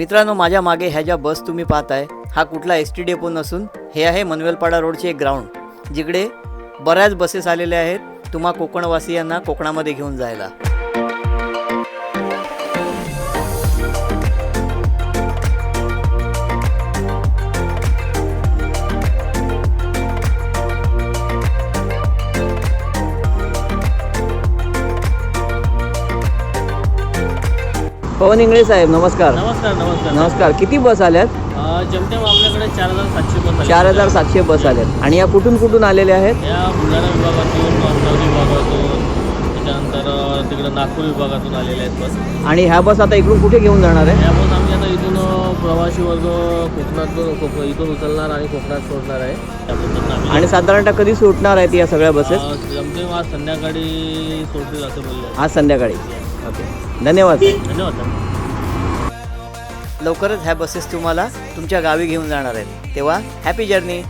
मित्रांनो माझ्या मागे ह्या ज्या बस तुम्ही पाहताय हा कुठला एस टी डेपो नसून हे आहे मनवेलपाडा रोडचे एक ग्राउंड जिकडे बऱ्याच बसेस आलेल्या आहेत. तुम्हा कोकणवासियांना कोकणामध्ये घेऊन जायला. पवन इंगळे साहेब नमस्कार. नमस्कार नमस्कार. नमस्कार. किती बस आल्यात? जमतेम आपल्याकडे चार हजार सातशे बस आल्या. चार हजार सातशे बस आल्यात आणि या कुठून कुठून आलेल्या आहेत? या बुलढाणा विभागातून अमरावती विभागातून त्याच्यानंतर तिकडं नागपूर विभागातून आलेल्या आहेत बस. आणि ह्या बस आता इकडून कुठे घेऊन जाणार आहे या बस आम्ही आता इथून प्रवासी वर्ग कोकणातून कोक- इथून उचलणार आणि कोकणात सोडणार आहे. त्याबद्दल आम्ही आणि साधारणतः कधी सुटणार आहेत या सगळ्या बसेस? जमतेम आज संध्याकाळी सोडतील असं बोलले. आज संध्याकाळी. ओके धन्यवाद. धन्यवाद. लवकरच ह्या बसेस तुम्हाला तुमच्या गावी घेऊन जाणार आहेत. तेव्हा हॅपी जर्नी